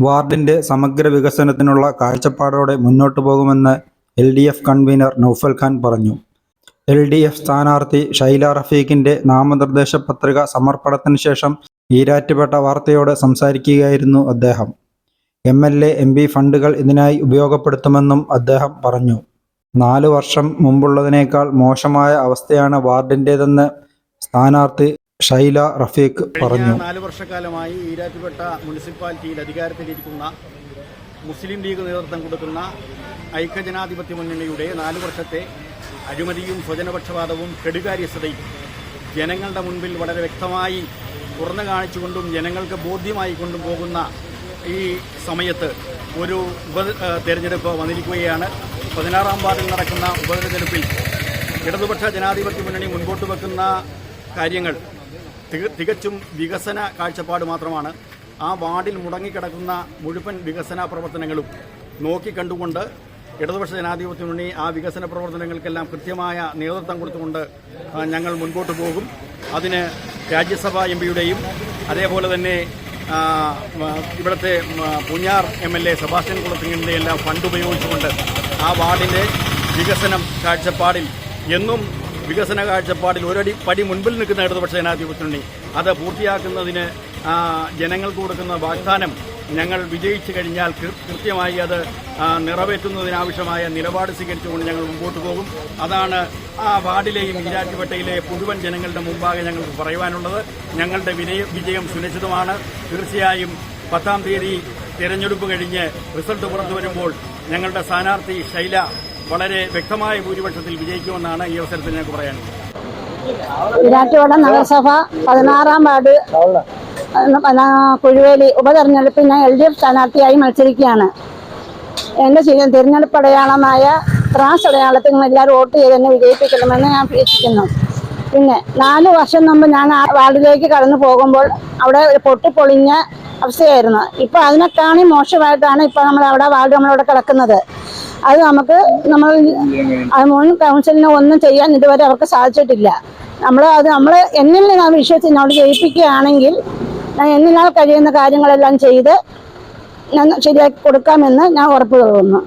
വാർഡിന്റെ സമഗ്ര വികസനത്തിനുള്ള കാഴ്ചപ്പാടോടെ മുന്നോട്ടു പോകുമെന്ന് L D F convener Noufal Khan പറഞ്ഞു. എൽ ഡി എഫ് സ്ഥാനാർത്ഥി ഷൈല റഫീഖിന്റെ നാമനിർദ്ദേശ പത്രിക സമർപ്പണത്തിന് ശേഷം ഈരാറ്റുപേട്ട വാർത്തയോട് സംസാരിക്കുകയായിരുന്നു അദ്ദേഹം. M L A M P ഫണ്ടുകൾ ഇതിനായി ഉപയോഗപ്പെടുത്തുമെന്നും അദ്ദേഹം പറഞ്ഞു. നാലു വർഷം മുമ്പുള്ളതിനേക്കാൾ മോശമായ അവസ്ഥയാണ് വാർഡിന്റേതെന്ന് സ്ഥാനാർത്ഥി ഷൈല റഫീഖ് പറഞ്ഞു. നാല് വർഷക്കാലമായി ഈരാറ്റുപേട്ട മുനിസിപ്പാലിറ്റിയിൽ അധികാരത്തിലിരിക്കുന്ന മുസ്ലിം ലീഗ് നേതൃത്വം കൊടുക്കുന്ന ഐക്യജനാധിപത്യ മുന്നണിയുടെ നാല് വർഷത്തെ അഴിമതിയും സ്വജനപക്ഷപാതവും കെടുകാര്യസ്ഥതയും ജനങ്ങളുടെ മുൻപിൽ വളരെ വ്യക്തമായി തുറന്നു കാണിച്ചുകൊണ്ടും ജനങ്ങൾക്ക് ബോധ്യമായി കൊണ്ടും പോകുന്ന ഈ സമയത്ത് ഒരു ഉപ തെരഞ്ഞെടുപ്പ് വന്നിരിക്കുകയാണ്. പതിനാറാം വാർഡിൽ നടക്കുന്ന ഉപതെരഞ്ഞെടുപ്പിൽ ഇടതുപക്ഷ ജനാധിപത്യ മുന്നണി മുൻപോട്ട് വെക്കുന്ന കാര്യങ്ങൾ തികച്ചും വികസന കാഴ്ചപ്പാട് മാത്രമാണ് ആ വാർഡിൽ മുടങ്ങിക്കിടക്കുന്ന മുഴുവൻ വികസന പ്രവർത്തനങ്ങളും നോക്കിക്കണ്ടുകൊണ്ട് ഇടതുപക്ഷ ജനാധിപത്യ മുന്നണി ആ വികസന പ്രവർത്തനങ്ങൾക്കെല്ലാം കൃത്യമായ നേതൃത്വം കൊടുത്തുകൊണ്ട് ഞങ്ങൾ മുൻപോട്ട് പോകും. അതിന് രാജ്യസഭാ എം പിയുടെയും അതേപോലെ തന്നെ ഇവിടുത്തെ Poonjar M L A Sebastian കുളത്തിങ്ങിന്റെ എല്ലാം ഫണ്ട് ഉപയോഗിച്ചുകൊണ്ട് ആ വാർഡിന്റെ വികസനം കാഴ്ചപ്പാടിൽ എന്നും വികസന കാഴ്ചപ്പാടിൽ ഒരടി പടി മുൻപിൽ നിൽക്കുന്ന ഇടതുപക്ഷ ജനാധിപത്യ മുന്നണി അത് പൂർത്തിയാക്കുന്നതിന് ജനങ്ങൾക്ക് കൊടുക്കുന്ന വാഗ്ദാനം ഞങ്ങൾ വിജയിച്ചു കഴിഞ്ഞാൽ കൃത്യമായി അത് നിറവേറ്റുന്നതിനാവശ്യമായ നിലപാട് സ്വീകരിച്ചുകൊണ്ട് ഞങ്ങൾ മുമ്പോട്ട് പോകും. അതാണ് ആ വാർഡിലെയും ഈരാറ്റുപേട്ടയിലെ മുഴുവൻ ജനങ്ങളുടെ മുമ്പാകെ ഞങ്ങൾക്ക് പറയുവാനുള്ളത്. ഞങ്ങളുടെ വിജയം സുനിശ്ചിതമാണ്. തീർച്ചയായും പത്താം തീയതി തിരഞ്ഞെടുപ്പ് കഴിഞ്ഞ് റിസൾട്ട് പുറത്തു വരുമ്പോൾ ഞങ്ങളുടെ സ്ഥാനാർത്ഥി ശൈല വളരെ വ്യക്തമായ ഭൂരിപക്ഷത്തിൽ വിജയിക്കുമെന്നാണ് ഈ അവസരത്തിൽ ഞങ്ങൾക്ക് പറയാനുള്ളത്. ഈരാറ്റുപേട്ട നഗരസഭ പതിനാറാം വാർഡ് കുഴുവേലി ഉപതെരഞ്ഞെടുപ്പിൽ ഞാൻ എൽ ഡി എഫ് സ്ഥാനാർത്ഥിയായി മത്സരിക്കുകയാണ്. ചിഹ്നം തിരഞ്ഞെടുപ്പ് അടയാളമായ ത്രാസ് അടയാളത്തിൽ നിങ്ങൾ എല്ലാവരും വോട്ട് ചെയ്ത് എന്നെ വിജയിപ്പിക്കണമെന്ന് ഞാൻ അപേക്ഷിക്കുന്നു. പിന്നെ നാല് വർഷം മുമ്പ് ഞാൻ ആ വാർഡിലേക്ക് കടന്നു പോകുമ്പോൾ അവിടെ ഒരു പൊട്ടിപ്പൊളിഞ്ഞ അവസ്ഥയായിരുന്നു. ഇപ്പൊ അതിനെക്കാണി മോശമായിട്ടാണ് ഇപ്പൊ നമ്മൾ അവിടെ വാർഡ് നമ്മളവിടെ കിടക്കുന്നത്. അത് നമുക്ക് നമ്മൾ മുൻ കൗൺസിലിന് ഒന്നും ചെയ്യാൻ ഇതുവരെ അവർക്ക് സാധിച്ചിട്ടില്ല. നമ്മൾ അത് നമ്മൾ എന്നിൽ നിന്ന് ആ വിശ്വസിച്ച് എന്നോട് ജയിപ്പിക്കുകയാണെങ്കിൽ ഞാൻ എന്നിനാൽ കഴിയുന്ന കാര്യങ്ങളെല്ലാം ചെയ്ത് ഞാൻ ശരിയാക്കി കൊടുക്കാമെന്ന് ഞാൻ ഉറപ്പ് തോന്നുന്നു